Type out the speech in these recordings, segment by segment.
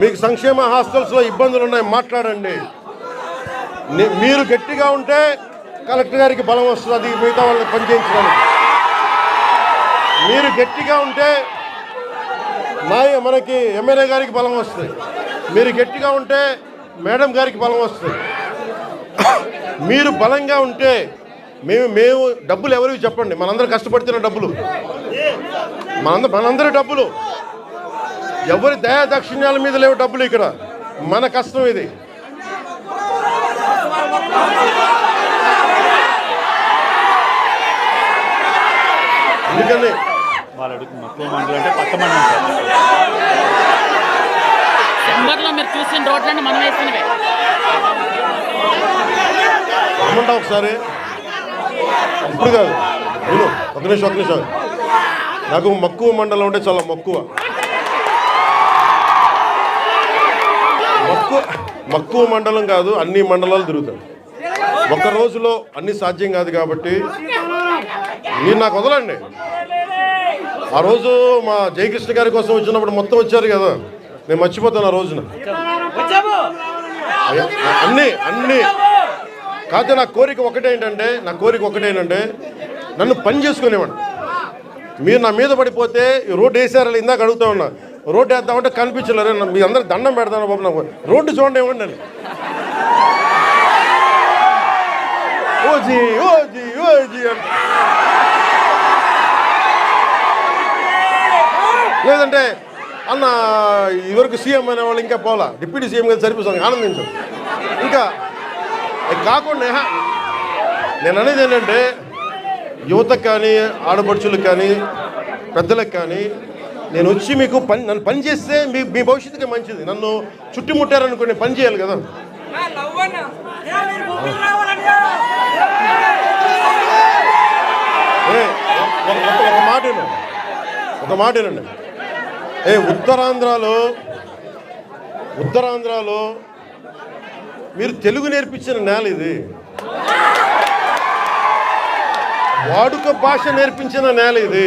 మీకు సంక్షేమ హాస్టల్స్లో ఇబ్బందులు ఉన్నాయి మాట్లాడండి మీరు గట్టిగా ఉంటే కలెక్టర్ గారికి బలం వస్తుంది అది మిగతా వాళ్ళని పనిచేయించడానికి. మీరు గట్టిగా ఉంటే నాయ మనకి ఎమ్మెల్యే గారికి బలం వస్తుంది. మీరు గట్టిగా ఉంటే మేడం గారికి బలం వస్తుంది. మీరు బలంగా ఉంటే మేము మేము డబ్బులు ఎవరికి చెప్పండి? మనందరూ కష్టపడుతున్న డబ్బులు. మనందరూ మనందరి డబ్బులు. ఎవరి దయా దక్షిణ్యాల మీద లేవు డబ్బులు ఇక్కడ. మన కష్టం ఇది. సెంబర్లో మీరు చూసిన రోడ్లన్నీ మనం వేసినవే. రమ్మంటావు ఒకసారి? ఇప్పుడు కాదు. ఒక నిమిషం ఒక నిమిషం. నాకు మక్కువ మండలం అంటే చాలా మక్కువ. మక్కువ మక్కువ మండలం కాదు అన్ని మండలాలు తిరుగుతాడు ఒక రోజులో అన్ని సాధ్యం కాదు కాబట్టి మీరు నాకు వదలండి. ఆ రోజు మా జయకృష్ణ గారి కోసం వచ్చినప్పుడు మొత్తం వచ్చారు కదా. నేను మర్చిపోతాను ఆ రోజున. అయ్య, అన్ని అన్ని. కాకపోతే నా కోరిక ఒకటే ఏంటంటే నా కోరిక ఒకటే ఏంటంటే నన్ను పని చేసుకునేవాడు. మీరు నా మీద పడిపోతే ఈ రోడ్డు వేసారని ఇందాక అడుగుతా ఉన్నా. రోడ్డు వేద్దామంటే కనిపించలేరు మీ అందరు దండం పెడతాను బాబు నాకు. రోడ్డు చూడండి ఇవ్వండి నేను ఓజీ ఓజీ ఓజీ లేదంటే అన్న ఇవరకు సీఎం అనే వాళ్ళు ఇంకా పోలా. డిప్యూటీ సీఎం గారు సరిపోతుంది ఆనందించు. ఇంకా కాకుండా నేను అనేది ఏంటంటే యువతకు కానీ ఆడపడుచులకు కానీ పెద్దలకు కానీ నేను వచ్చి మీకు పని నన్ను పని చేస్తే మీ మీ భవిష్యత్తుకి మంచిది. నన్ను చుట్టుముట్టారనుకో నేను పని చేయాలి కదా. ఒక మాట. ఒక మాట వినండి. ఏ ఉత్తరాంధ్రలో ఉత్తరాంధ్రలో మీరు తెలుగు నేర్పించిన నేల ఇది. వాడుక భాష నేర్పించిన నేల ఇది.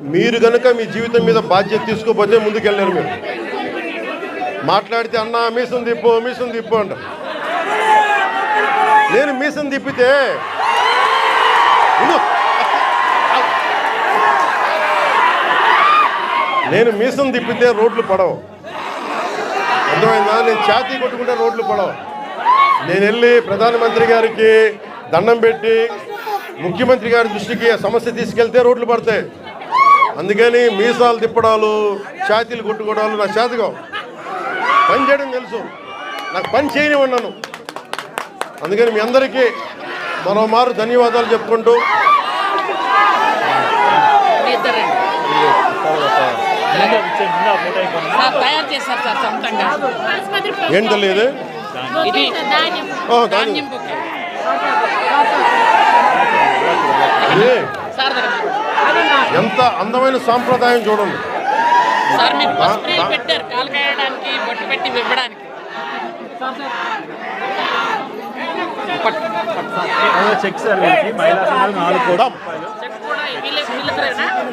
మీరు కనుక మీ జీవితం మీద బాధ్యత తీసుకోకపోతే ముందుకెళ్ళారు మీరు. మాట్లాడితే అన్న మీసం తిప్పు మీసం తిప్పు అంట. నేను మీసం తిప్పితే నేను మీసం తిప్పితే రోడ్లు పడవు. అర్థమైందా? నేను ఛాతీ కొట్టుకుంటే రోడ్లు పడవు. నేను వెళ్ళి ప్రధానమంత్రి గారికి దండం పెట్టి ముఖ్యమంత్రి గారి దృష్టికి సమస్య తీసుకెళ్తే రోడ్లు పడతాయి. అందుకని మీసాలు తిప్పడాలు ఛాతీలు కొట్టుకోవడాలు నా చేతగా పని చేయడం తెలుసు. నాకు పని చేయనివ్వండి నన్ను అందుకని మీ అందరికీ మరోమారు ధన్యవాదాలు చెప్పుకుంటూ. ఏం? తెలియదు ధాన్యం. ఎంత అందమైన సాంప్రదాయం చూడండి. సార్ చెక్ మహిళా సంఘాలు నాలుగు కోట్ల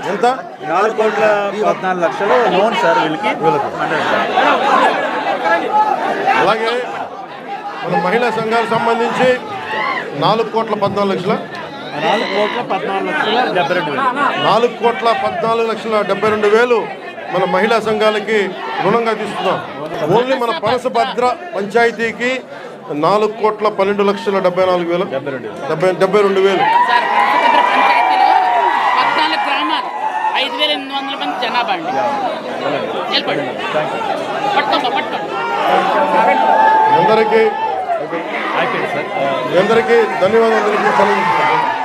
ఎంత నాలుగు పద్నాలుగు లక్షలు లోన్ సార్ వీళ్ళకి అంటే అలాగే మన మహిళా సంఘాలకు సంబంధించి నాలుగు కోట్ల పద్నాలుగు లక్షల నాలుగు కోట్ల పద్నాలుగు లక్షల డెబ్బై రెండు వేలు. మన మహిళా సంఘాలకి రుణంగా తీసుకున్నాం ఓన్లీ మన పనసభద్ర పంచాయతీకి నాలుగు కోట్ల పన్నెండు లక్షల డెబ్బై నాలుగు వేలు. డెబ్బై రెండు వేలు. డెబ్బై రెండు వేలు. ఐదు ఎనిమిది వందల మంది జనాభా అండి. అందరికీ అయిపోయింది సార్. మీ అందరికీ ధన్యవాదాలు.